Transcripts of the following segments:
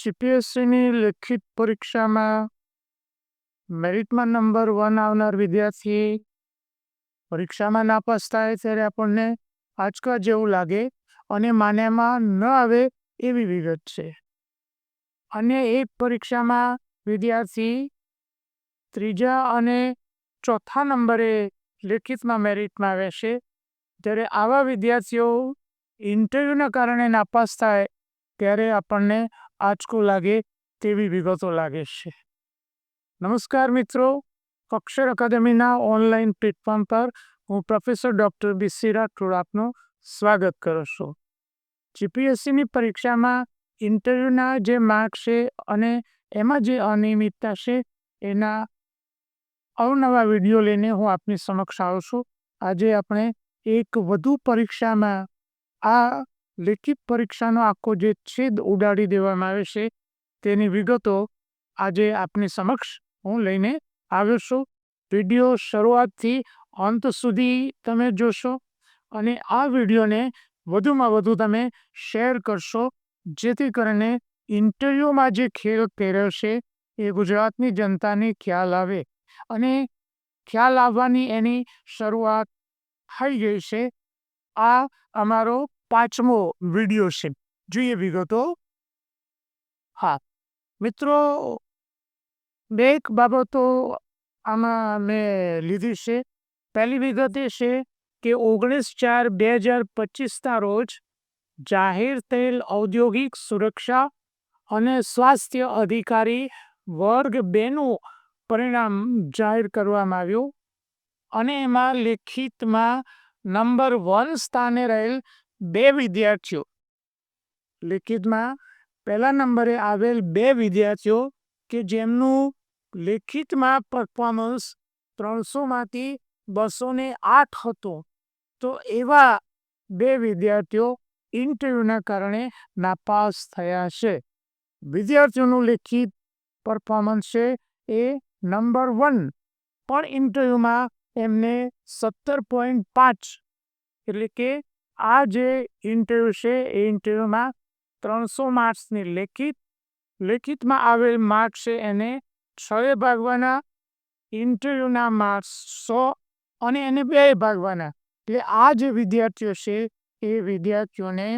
જીપીએસસીની લેખિત પરીક્ષામાં મેરિટમાં number one આવનાર વિદ્યાર્થી પરીક્ષામાં નાપાસ થાય ત્યારે આપણને આંચકા જેવું લાગે અને માન્યામાં ન આવે એવી વિગત છે. અને એક પરીક્ષામાં વિદ્યાર્થી ત્રીજા અને ચોથા નંબરે લેખિતમાં મેરિટમાં આવે છે ત્યારે આવા વિદ્યાર્થીઓ ઇન્ટરવ્યૂના કારણે નાપાસ થાય ત્યારે આપણને આંચકો લાગે તેવી વિગતો લાગે છે. નમસ્કાર મિત્રો, અક્ષર અકાદમીના ઓનલાઈન પ્લેટફોર્મ પર હું પ્રોફેસર ડૉક્ટર બીસી રાઠોડ આપનું સ્વાગત કરું છું. જીપીએસસીની પરીક્ષામાં ઇન્ટરવ્યૂના જે માર્ક છે અને એમાં જે અનિયમિતતા છે એના અવનવા વીડિયો લઈને હું આપની સમક્ષ આવું છું. આજે આપણે એક વધુ પરીક્ષામાં આ લેખિત પરીક્ષાનો આખો જે છેદ ઉડાડી દેવામાં આવે છે, તેની વિગતો આજે આપની સમક્ષ હું લઈને આવ્યો છું. વીડિયો શરૂઆતથી અંત સુધી તમે જોશો અને આ વિડીયોને વધુમાં વધુ તમે શેર કરશો, જેથી કરીને ઇન્ટરવ્યૂમાં જે ખેલ પહેર્યો છે એ ગુજરાતની જનતાને ખ્યાલ આવે અને ખ્યાલ આવવાની એની શરૂઆત થઈ ગઈ છે. આ અમારો પાંચમો વીડિયો છે. જોઈએ વિગતો. હા, મિત્રો, બે એક બાબતો આમાં મેં લીધી છે. પહેલી વિગત એ છે કે ઓગણીસ ચાર બે હજાર પચીસના રોજ જાહેર થયેલ ઔદ્યોગિક સુરક્ષા અને સ્વાસ્થ્ય અધિકારી વર્ગ બેનું પરિણામ જાહેર કરવામાં આવ્યું. અને એમાં લેખિતમાં નંબર વન સ્થાને રહેલ બે વિદ્યાર્થીઓ. લેખિતમાં પહેલા નંબરે આવેલ બે વિદ્યાર્થીઓ કે જેમનું લેખિતમાં પરફોર્મન્સ ત્રણસોમાંથી બસો ને આઠ હતો. તો એવા બે વિદ્યાર્થીઓ ઇન્ટરવ્યૂના કારણે નાપાસ થયા છે. વિદ્યાર્થીઓનું લેખિત પરફોર્મન્સ છે એ નંબર વન પણ ઇન્ટરવ્યૂમાં એમને સત્તર પોઈન્ટ પાંચ એટલે કે આ જે ઇન્ટરવ્યૂ છે, એ ઇન્ટરવ્યૂમાં ત્રણસો માર્ક્સની લેખિત, લેખિતમાં આવેલ માર્ક છે એને છએ ભાગવાના ઇન્ટરવ્યૂના માર્ક્સ સો અને એને બે ભાગવાના. એટલે આ જે વિદ્યાર્થીઓ છે, એ વિદ્યાર્થીઓને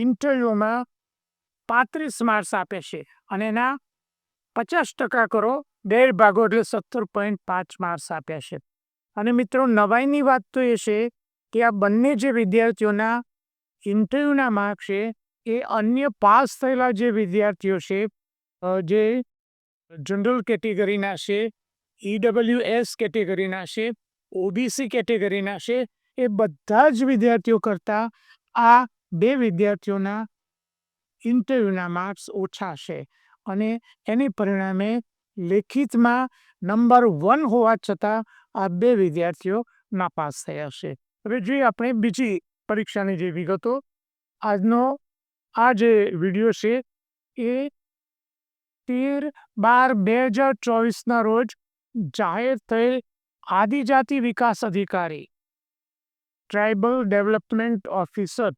ઇન્ટરવ્યૂમાં પાંત્રીસ માર્ક્સ આપે છે અને એના પચાસ ટકા કરો બે ભાગો એટલે સત્તર પોઈન્ટ પાંચ માર્ક્સ આપ્યા છે. અને મિત્રો, નવાઈની વાત તો એ છે કે આ બંને જે વિદ્યાર્થીઓના ઇન્ટરવ્યૂના માર્ક છે, એ અન્ય પાસ થયેલા જે વિદ્યાર્થીઓ છે જે જનરલ કેટેગરીના છે ઈડબલ્યુ એસ કેટેગરીના છે ઓબીસી કેટેગરીના છે, એ બધા જ વિદ્યાર્થીઓ કરતાં આ બે વિદ્યાર્થીઓના ઇન્ટરવ્યૂના માર્ક્સ ઓછા છે. અને એને પરિણામે લેખિતમાં નંબર વન હોવા છતાં આ બે વિદ્યાર્થીઓ નાપાસ થયા છે. હવે જોઈએ આપણે બીજી પરીક્ષાની જે વિગતો. આજનો આ જે વીડિયો છે એ તેર બાર બે હજાર ચોવીસના રોજ જાહેર થયેલ આદિજાતિ વિકાસ અધિકારી tribal development officer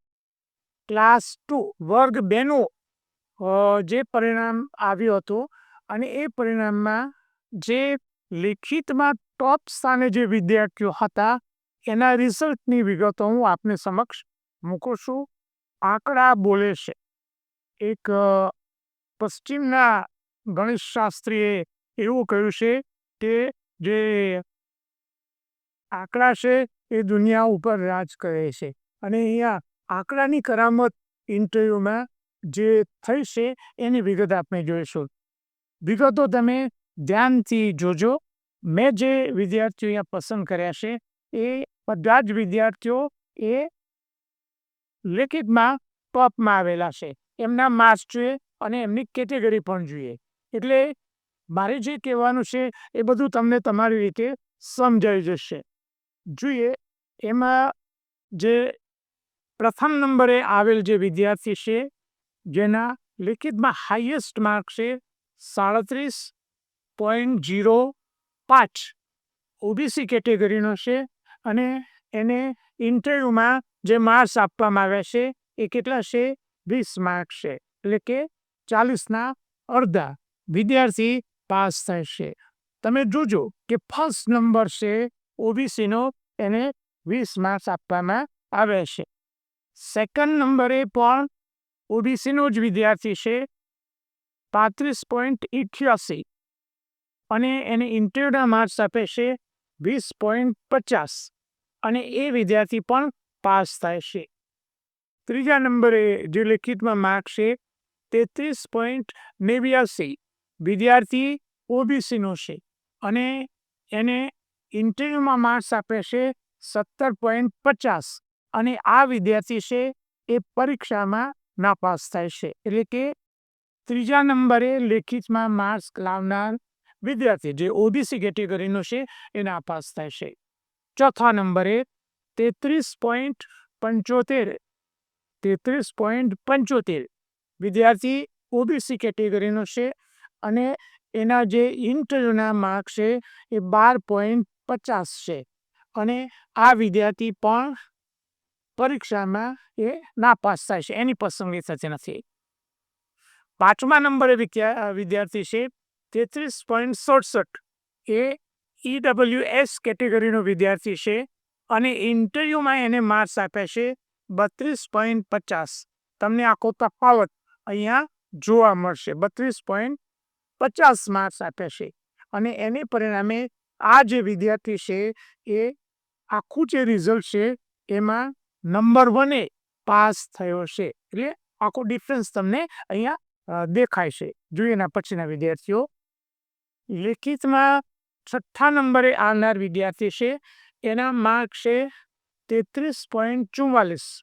class two વર્ગ બેનું જે પરિણામ આવ્યું હતું અને એ પરિણામમાં જે લેખિતમાં ટોપ સ્થાને જે વિદ્યાર્થીઓ હતા એના રિઝલ્ટની વિગતો હું આપને સમક્ષ મૂકું છું. આંકડા બોલે છે. એક પશ્ચિમના ગણિતશાસ્ત્રીએ એવું કહ્યું છે કે જે આંકડા છે એ દુનિયા ઉપર રાજ કરે છે. અને અહીંયા આંકડાની કરામત ઇન્ટરવ્યૂમાં જે થઈ છે એની વિગત આપણે જોઈશું. વિગતો તમે ધ્યાનથી જોજો. મેં જે વિદ્યાર્થીઓ અહીંયા પસંદ કર્યા છે એ બધા જ વિદ્યાર્થીઓ એ લેખિતમાં ટોપમાં આવેલા છે. એમના માર્ક્સ જોઈએ અને એમની કેટેગરી પણ જોઈએ. એટલે મારે જે કહેવાનું છે એ બધું તમને તમારી રીતે સમજાઈ જશે. જોઈએ, એમાં જે પ્રથમ નંબરે આવેલ જે વિદ્યાર્થી છે, જેના લેખિતમાં હાઈએસ્ટ માર્ક છે સાડત્રીસ પોઈન્ટ જીરો પાંચ. ઓબીસી કેટેગરીનો છે. અને એને ઇન્ટરવ્યૂમાં જે માર્ક્સ આપવામાં આવ્યા છે, એ કેટલા છે? વીસ માર્ક્સ છે. એટલે કે ચાલીસના અડધા વિદ્યાર્થી પાસ થશે તમે જોજો કે ફર્સ્ટ નંબર છે ઓબીસીનો એને વીસ માર્ક્સ આપવામાં આવે છે. સેકન્ડ નંબરે પણ ઓબીસીનો જ વિદ્યાર્થી છે, પાંત્રીસ પોઈન્ટ ઇઠ્યાસી. અને એને ઇન્ટરવ્યુના માર્ક્સ આપે છે, વીસ પોઈન્ટ પચાસ. અને એ વિદ્યાર્થી પણ પાસ થાય છે. ત્રીજા નંબરે જે લેખિતમાં માર્ક છે, તેત્રીસ પોઈન્ટ નેવ્યાસી. વિદ્યાર્થી ઓબીસીનો છે અને એને ઇન્ટરવ્યૂમાં માર્ક્સ આપે છે સત્તર પોઈન્ટ પચાસ. અને આ વિદ્યાર્થી છે, એ પરીક્ષામાં નાપાસ થાય છે. એટલે કે ત્રીજા નંબરે લેખિતમાં માર્ક્સ લાવનાર વિદ્યાર્થી જે ઓબીસી કેટેગરીનો છે, એ નાપાસ થાય છે. ચોથા નંબરે તેત્રીસ પોઈન્ટ પંચોતેર, તેત્રીસ પોઈન્ટ પંચોતેર. વિદ્યાર્થી ઓબીસી કેટેગરીનો છે અને એના જે ઇન્ટરવ્યુના માર્ક છે એ બાર પોઈન્ટ પચાસ છે. અને આ વિદ્યાર્થી પણ પરીક્ષામાં એ નાપાસ થાય છે, એની પસંદગી થતી નથી. પાંચમા નંબરે વિદ્યાર્થી છે તેત્રીસ પોઈન્ટ સડસઠ, એ ઈડબલ્યુ એસ કેટેગરીનો વિદ્યાર્થી છે અને ઇન્ટરવ્યૂમાં એને માર્ક્સ આપ્યા છે બત્રીસ પોઈન્ટ પચાસ. તમને આખો તફાવત અહીંયા જોવા મળશે. બત્રીસ પોઈન્ટ પચાસ માર્ક્સ આપ્યા છે અને એને પરિણામે આ જે વિદ્યાર્થી છે એ આખું જે રિઝલ્ટ છે એમાં નંબર વને પાસ થયો છે. એટલે આખો ડિફરન્સ તમને અહીંયા દેખાય છે. જોઈએ એના પછીના વિદ્યાર્થીઓ. લેખિતમાં છઠ્ઠા નંબરે આવનાર વિદ્યાર્થી છે. એના માર્ક છે તેત્રીસ પોઈન્ટ ચુમ્માલીસ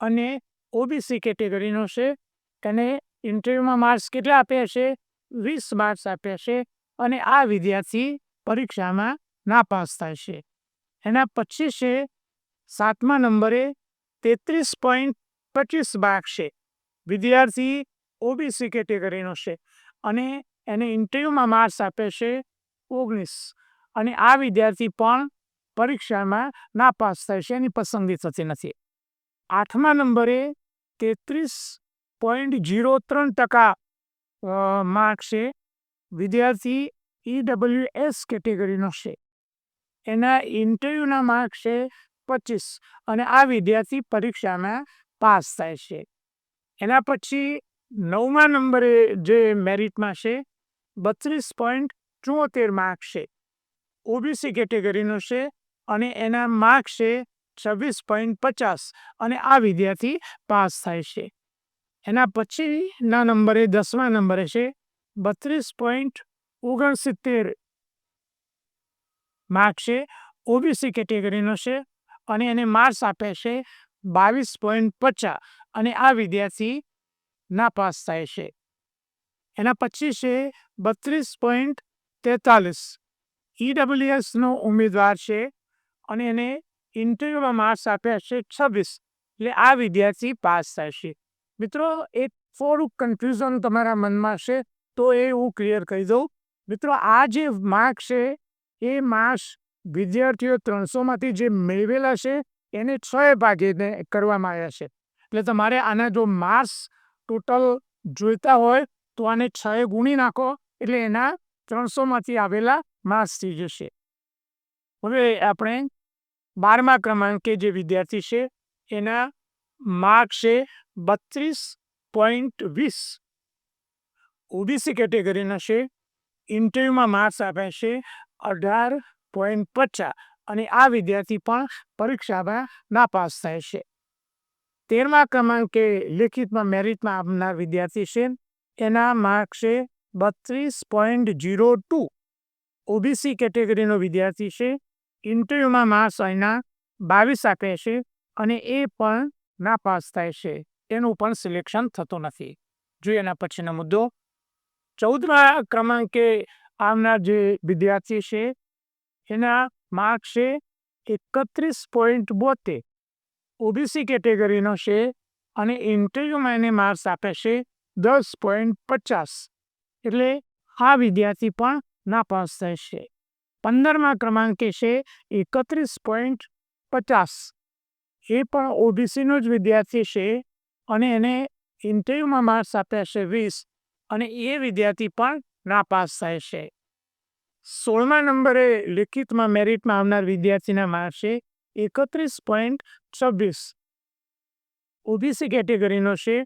અને ઓબીસી કેટેગરીનો છે. એને ઇન્ટરવ્યુમાં માર્ક્સ કેટલા આપ્યા છે? વીસ માર્ક્સ આપ્યા છે. અને આ વિદ્યાર્થી પરીક્ષામાં નાપાસ થાય છે. એના પછી છે સાતમા નંબરે તેત્રીસ પોઈન્ટ પચીસ માર્ક છે. વિદ્યાર્થી ઓબીસી કેટેગરીનો છે. અને એને ઇન્ટરવ્યુમાં માર્ક્સ આપે છે ઓગણીસ. અને આ વિદ્યાર્થી પણ પરીક્ષામાં નાપાસ છે, એની પસંદગી થતી નથી. આઠમા નંબરે તેત્રીસ પોઈન્ટ જીરો ત્રણ ટકા માર્ક છે વિદ્યાર્થી ઈડબલ્યુ એસ કેટેગરીનો છે. એના ઇન્ટરવ્યૂના માર્ક છે પચીસ અને આ વિદ્યાર્થી પરીક્ષામાં પાસ થાય છે. એના પછી નવમા નંબરે જે મેરિટમાં છે બત્રીસ પોઈન્ટ ચુંવોતેર માર્ક છે. ઓબીસી કેટેગરીનો છે અને એના માર્ક છે છવ્વીસ પોઈન્ટ પચાસ અને આ વિદ્યાર્થી પાસ થાય છે. એના પછીના નંબરે, દસમા નંબરે છે બત્રીસ પોઈન્ટ ઓગણસિત્તેર માર્ક છે ઓબીસી કેટેગરીનો છે અને એને માર્ક્સ આપે છે બાવીસ પોઈન્ટ પચાસ અને આ વિદ્યાર્થી નાપાસ થાય છે. એના પછી છે બત્રીસ પોઈન્ટ તેતાલીસ. ઈડબ્લ્યુએસનો ઉમેદવાર છે અને એને ઇન્ટરવ્યુમાં માર્ક્સ આપ્યા છે છવ્વીસ. એટલે આ વિદ્યાર્થી પાસ છે. મિત્રો, એક થોડુંક કન્ફ્યુઝન તમારા મનમાં છે તો એ હું ક્લિયર કરી દઉં. મિત્રો, આ જે માર્ક છે, એ માર્ક્સ વિદ્યાર્થીઓ ત્રણસોમાંથી જે મેળવેલા છે, એને છ ભાગીને કરવામાં આવ્યા છે. એટલે તમારે આના જો માર્ક્સ ટોટલ જોઈતા હોય, તો આને છ ગુણી નાખો, એટલે એના ત્રણસોમાંથી આવેલા માર્ક્સ થઈ જશે. હવે આપણે બારમા ક્રમાંકે જે વિદ્યાર્થી છે, એના માર્ક છે બત્રીસ પોઈન્ટ વીસ. ઓબીસી કેટેગરીના છે, ઇન્ટરવ્યુમાં માર્ક્સ આપ્યા છે અઢાર પોઈન્ટ પચાસ અને આ વિદ્યાર્થી પણ પરીક્ષામાં નાપાસ થાય છે. તેરમા ક્રમાંકે લેખિતમાં, મેરિટમાં આપનાર વિદ્યાર્થી છે, એના માર્ક છે બત્રીસ પોઈન્ટ જીરો ટુ. ઓબીસી કેટેગરીનો વિદ્યાર્થી છે, ઇન્ટરવ્યૂમાં માર્ક્સ અહીંના બાવીસ આપે છે અને એ પણ નાપાસ થાય છે. એનું પણ સિલેક્શન થતું નથી. જોઈએ એના પછીનો મુદ્દો. ચૌદમા ક્રમાંકે આવનાર જે વિદ્યાર્થી છે, એના માર્ક છે એકત્રીસ પોઈન્ટ બોતેર. ઓબીસી કેટેગરીનો છે અને ઇન્ટરવ્યુમાં એને માર્ક્સ આપે છે દસ પોઈન્ટ પચાસ. એટલે આ વિદ્યાર્થી પણ નાપાસ છે પંદરમા ક્રમાંકે છે એકત્રીસ પોઈન્ટ પચાસ. એ પણ ઓબીસીનો જ વિદ્યાર્થી છે અને એને ઇન્ટરવ્યુમાં માર્ક્સ આપ્યા છે વીસ અને એ વિદ્યાર્થી પણ નાપાસ થાય છે. સોળમા નંબરે લિખિતમાં મેરિટમાં આવનાર વિદ્યાર્થીના માર્ક્સ છે એકત્રીસ પોઈન્ટ છવ્વીસ. ઓબીસી કેટેગરીનો છે,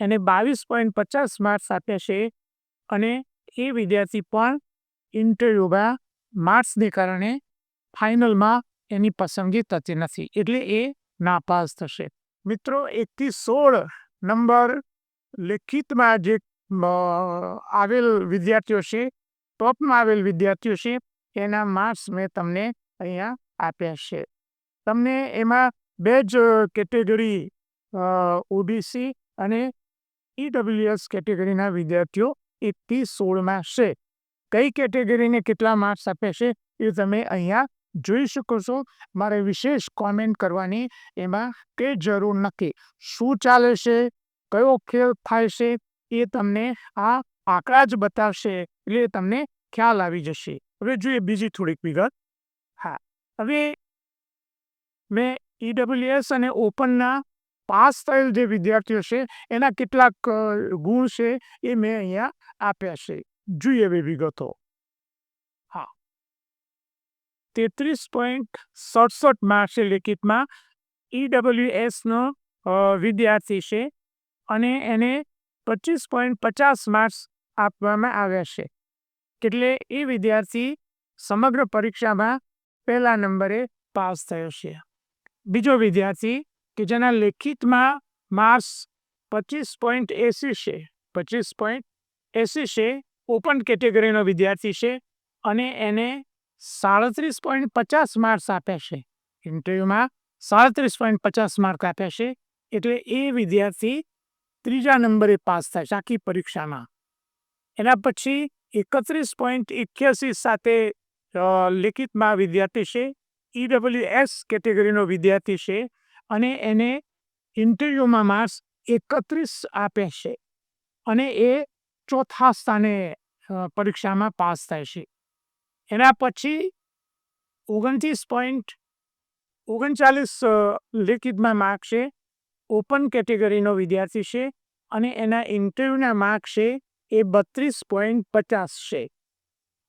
એને બાવીસ પોઈન્ટ પચાસ માર્ક્સ આપ્યા છે અને એ વિદ્યાર્થી પણ ઇન્ટરવ્યૂમાં માર્ક્સને કારણે ફાઇનલમાં એની પસંદગી થતી નથી. એટલે એ નાપાસ થશે. મિત્રો, એકથી સોળ નંબર લેખિતમાં જે આવેલ વિદ્યાર્થીઓ છે, ટોપમાં આવેલ વિદ્યાર્થીઓ છે, એના માર્ક્સ મેં તમને અહીંયા આપ્યા છે. તમને એમાં બે જ કેટેગરી ઓબીસી અને ઈડબ્લ્યુએસ કેટેગરીના વિદ્યાર્થીઓ એકથી સોળમાં છે. કઈ કેટેગરીને કેટલા માર્ક્સ આપે છે એ તમે અહીંયા જોઈ શકો છો. મારે વિશેષ કોમેન્ટ કરવાની એમાં કે જરૂર નથી. શું ચાલે છે? કયો ખેલ થાય છે? એ તમને આ આંકડા જ બતાવશે એટલે તમને ખ્યાલ આવી જશે. હવે જોઈએ બીજી થોડીક વિગત. હા. હવે મેં ઈડબ્લ્યુએસ અને ઓપનના પાસ થયેલ જે વિદ્યાર્થીઓ છે, એના કેટલાક ગુણ છે એ મેં અહીંયા આપ્યા છે. જોઈએ એવી વિગતો. હા. તેત્રીસ પોઈન્ટ સડસઠ માર્ક્સે લેખિતમાં ઈડબ્લ્યુએસનો વિદ્યાર્થી છે અને એને પચીસ પોઈન્ટ પચાસ માર્ક્સ આપવામાં આવ્યા છે. એટલે એ વિદ્યાર્થી સમગ્ર પરીક્ષામાં પહેલા નંબરે પાસ થયો છે. બીજો વિદ્યાર્થી કે જેના લેખિતમાં માર્ક્સ પચીસ પોઈન્ટ એસી છે. પચીસ પોઈન્ટ એસી છે, ઓપન કેટેગરીનો વિદ્યાર્થી છે અને એને સાડત્રીસ પોઈન્ટ પચાસ માર્ક્સ આપ્યા છે. ઇન્ટરવ્યૂમાં સાડત્રીસ પોઈન્ટ પચાસ માર્ક આપ્યા છે, એટલે એ વિદ્યાર્થી ત્રીજા નંબરે પાસ થાય છે આખી પરીક્ષામાં. એના પછી એકત્રીસ પોઈન્ટ એક્યાસી સાથે લેખિતમાં વિદ્યાર્થી છે ઈડબ્લ્યુ એસ કેટેગરીનો વિદ્યાર્થી છે અને એને ઇન્ટરવ્યૂમાં માર્ક્સ એકત્રીસ આપે છે અને એ ચોથા સ્થાને પરીક્ષામાં પાસ થાય છે. એના પછી ઓગણત્રીસ પોઈન્ટ ઓગણચાલીસ લેખિતમાં માર્ક છે, ઓપન કેટેગરીનો વિદ્યાર્થી છે અને એના ઇન્ટરવ્યુના માર્ક છે એ બત્રીસ પોઈન્ટ પચાસ છે.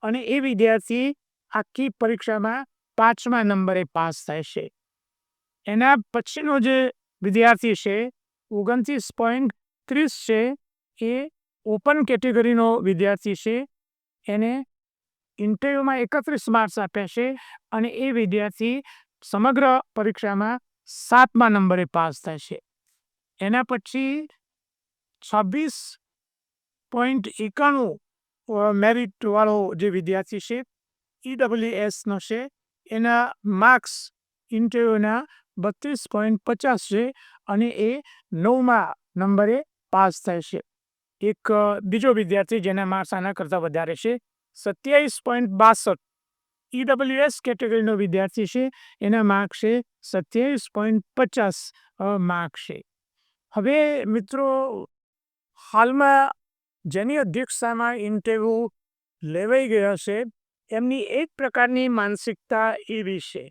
અને એ વિદ્યાર્થી આખી પરીક્ષામાં પાંચમા નંબરે પાસ થાય છે. એના પછીનો જે વિદ્યાર્થી છે, ઓગણત્રીસ પોઈન્ટ ત્રીસ છે, એ ઓપન કેટેગરીનો વિદ્યાર્થી છે. એને ઇન્ટરવ્યૂમાં એકત્રીસ માર્ક્સ આપ્યા છે અને એ વિદ્યાર્થી સમગ્ર પરીક્ષામાં સાતમા નંબરે પાસ થાય છે. એના પછી છવ્વીસ પોઈન્ટ એકાણું મેરિટવાળો જે વિદ્યાર્થી છે ઈડબ્લ્યુ એસનો છે. એના માર્ક્સ ઇન્ટરવ્યુના બત્રીસ પોઈન્ટ પચાસ છે અને એ નવમા નંબરે પાસ થાય છે. એક બીજો વિદ્યાર્થી જેના માર્ક્સ આના કરતાં વધારે છે, સત્યાવીસ પોઈન્ટ બાસઠ. ઈડબ્લ્યુએસ કેટેગરીનો વિદ્યાર્થી છે, એના માર્ક છે સત્યાવીસ પોઈન્ટ પચાસ માર્ક છે. હવે મિત્રો, હાલમાં જેની અધ્યક્ષતામાં ઇન્ટરવ્યૂ લેવાઈ ગયા છે, એમની એક પ્રકારની માનસિકતા એવી છે.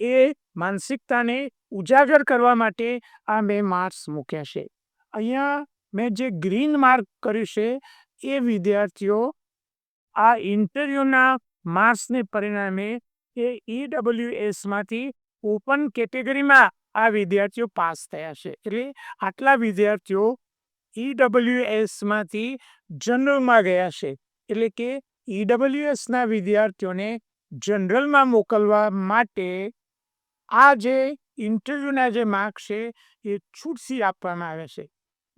એ માનસિકતાને ઉજાગર કરવા માટે આ મેં માર્ક્સ મૂક્યા છે. અહીંયા મેં જે ગ્રીન માર્ક કર્યું છે, એ વિદ્યાર્થીઓ આ ઇન્ટરવ્યૂના માર્ક્સને પરિણામે એ ઈડબ્લ્યુ એસમાંથી ઓપન કેટેગરીમાં આ વિદ્યાર્થીઓ પાસ થયા છે. એટલે આટલા વિદ્યાર્થીઓ ઈડબ્લ્યુ એસમાંથી જનરલમાં ગયા છે. એટલે કે ઈડબ્લ્યુ એસના વિદ્યાર્થીઓને જનરલમાં મોકલવા માટે આ જે ઇન્ટરવ્યૂના જે માર્ક છે, એ છૂટથી આપવામાં આવે છે.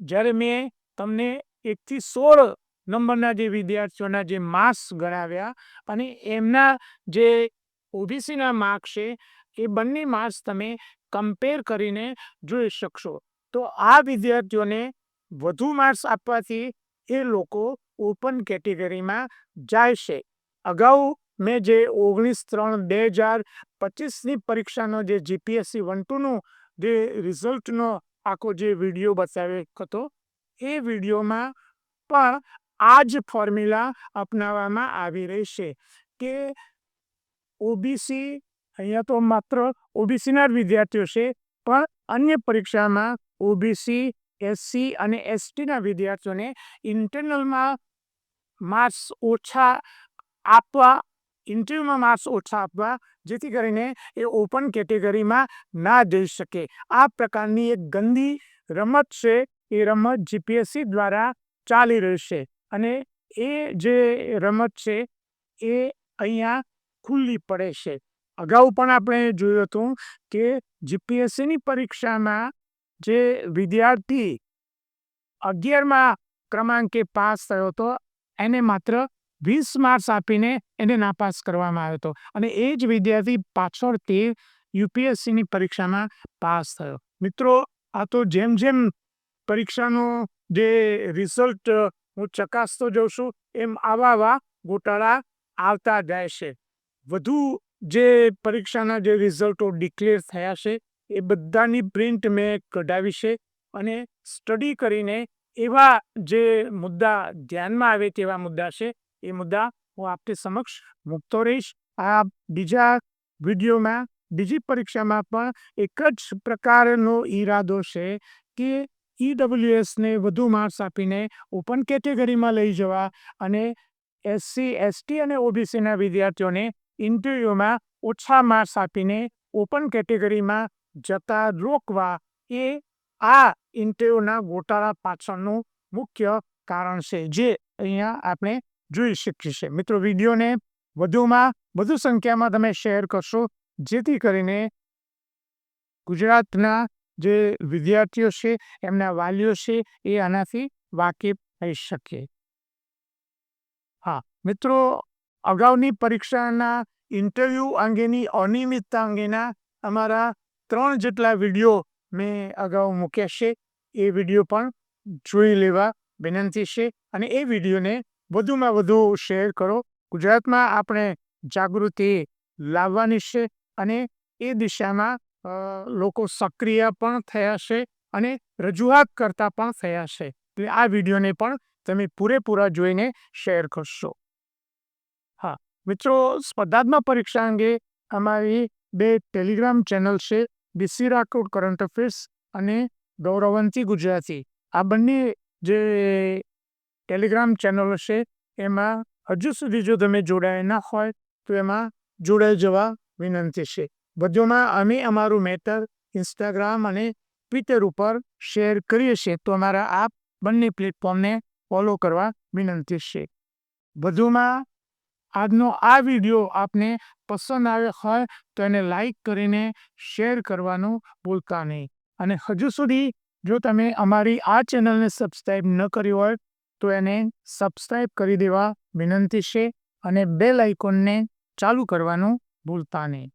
જ્યારે મેં તમને એકથી સોળ નંબરના જે વિદ્યાર્થીઓના જે માર્ક્સ ગણાવ્યા અને એમના જે ઓબીસીના માર્ક છે, એ બંને માર્ક્સ તમે કમ્પેર કરીને જોઈ શકશો. તો આ વિદ્યાર્થીઓને વધુ માર્ક્સ આપવાથી એ લોકો ઓપન કેટેગરીમાં જાય છે. અગાઉ મેં જે ઓગણીસ ત્રણ બે હજાર પચીસની પરીક્ષાનો જે જીપીએસસી વન ટુનું જે રિઝલ્ટનો આખો જે વીડિયો બતાવ્યો હતો, એ વિડીયોમાં પણ આ જ ફોર્મ્યુલા અપનાવવામાં આવી રહી છે કે ઓબીસી અહીંયા તો માત્ર ઓબીસીના વિદ્યાર્થીઓ છે, પણ અન્ય પરીક્ષામાં ઓબીસી એસસી અને એસટીના વિદ્યાર્થીઓને ઇન્ટરનલમાં માર્ક્સ ઓછા આપવા ઇન્ટરવ્યુમાં માર્ક્સ ઓછા આપવા, જેથી કરીને એ ઓપન કેટેગરીમાં ના જઈ શકે. આ પ્રકારની એક ગંદી રમત છે, એ રમત જીપીએસસી દ્વારા ચાલી રહી છે. અને એ જે રમત છે, એ અહીંયા ખુલ્લી પડે છે. અગાઉ પણ આપણે જોયું હતું કે જીપીએસસીની પરીક્ષામાં જે વિદ્યાર્થી અગિયારમાં ક્રમાંકે પાસ થયો હતો, એને માત્ર વીસ માર્ક્સ આપીને એને નાપાસ કરવામાં આવ્યો હતો. અને એ જ વિદ્યાર્થી પાછળ તે યુપીએસસીની પરીક્ષામાં પાસ થયો. મિત્રો, આ તો જેમ જેમ પરીક્ષાનું જે રિઝલ્ટ હું ચકાસતો જઉં છું, એમ આવા આવા ગોટાળા આવતા જાય છે. વધુ જે પરીક્ષાના જે રિઝલ્ટો ડિક્લેર થયા છે, એ બધાની પ્રિન્ટ મેં કઢાવી છે અને સ્ટડી કરીને એવા જે મુદ્દા ધ્યાનમાં આવે તેવા મુદ્દા છે એ મુદ્દા હું આપની સમક્ષ મૂકતો રહીશ. આ બીજા વિડીયોમાં, બીજી પરીક્ષામાં પણ એક જ પ્રકારનો ઈરાદો છે કે ઈડબ્લ્યુએસને વધુ માર્ક્સ આપીને ઓપન કેટેગરીમાં લઈ જવા અને એસસી, એસટી અને ઓબીસીના વિદ્યાર્થીઓને ઇન્ટરવ્યૂમાં ઓછા માર્ક્સ આપીને ઓપન કેટેગરીમાં જતા રોકવા એ આ ઇન્ટરવ્યુના ગોટાળા પાછળનું મુખ્ય કારણ છે. જે અહીંયા આપણે જોઈ છીએ મિત્રો, વિડીયોને વધુમાં વધુ સંખ્યામાં તમે શેર કરશો, જેથી કરીને ગુજરાતના જે વિદ્યાર્થીઓ છે, એમના વાલીઓ છે, એ આનાથી વાકેફ થઈ શકે. હા, મિત્રો, અગાઉની પરીક્ષાના ઇન્ટરવ્યૂ અંગેની અનિયમિતતા અંગેના અમારા ત્રણ જેટલા વીડિયો મેં અગાઉ મૂક્યા છે. એ વીડિયો પણ જોઈ લેવા વિનંતી છે અને એ વિડીયોને વધુમાં વધુ શેર કરો. ગુજરાતમાં આપણે જાગૃતિ લાવવાની છે અને એ દિશામાં લોકો સક્રિય પણ થયા છે અને રજૂઆત કરતા પણ થયા છે. એટલે આ વિડીયોને પણ તમે પૂરેપૂરા જોઈને શેર કરશો. હા, મિત્રો, સ્પર્ધાત્મક પરીક્ષા અંગે અમારી બે ટેલિગ્રામ ચેનલ છે બીસી રાઠોડ કરંટ અફેર્સ અને ગૌરવંતી ગુજરાતી. આ બંને જે ટેલિગ્રામ ચેનલ હશે, એમાં હજુ સુધી જો તમે જોડાયા ના હોય, તો એમાં જોડાઈ જવા વિનંતી છે. બધોમાં અમે અમારું મેટર ઇન્સ્ટાગ્રામ અને ટ્વિટર ઉપર શેર કરીએ છીએ, તો અમારા આ બંને પ્લેટફોર્મને ફોલો કરવા વિનંતી છે. વધુમાં આજનો આ વીડિયો આપને પસંદ આવ્યો હોય, તો એને લાઈક કરીને શેર કરવાનું ભૂલતા નહીં. અને હજુ સુધી જો તમે અમારી આ ચેનલને સબસ્ક્રાઈબ ન કરી હોય તો એને સબસ્ક્રાઈબ કરી દેવા વિનંતી છે અને બેલ આઇકોનને ચાલુ કરવાનું ભૂલતા નહીં.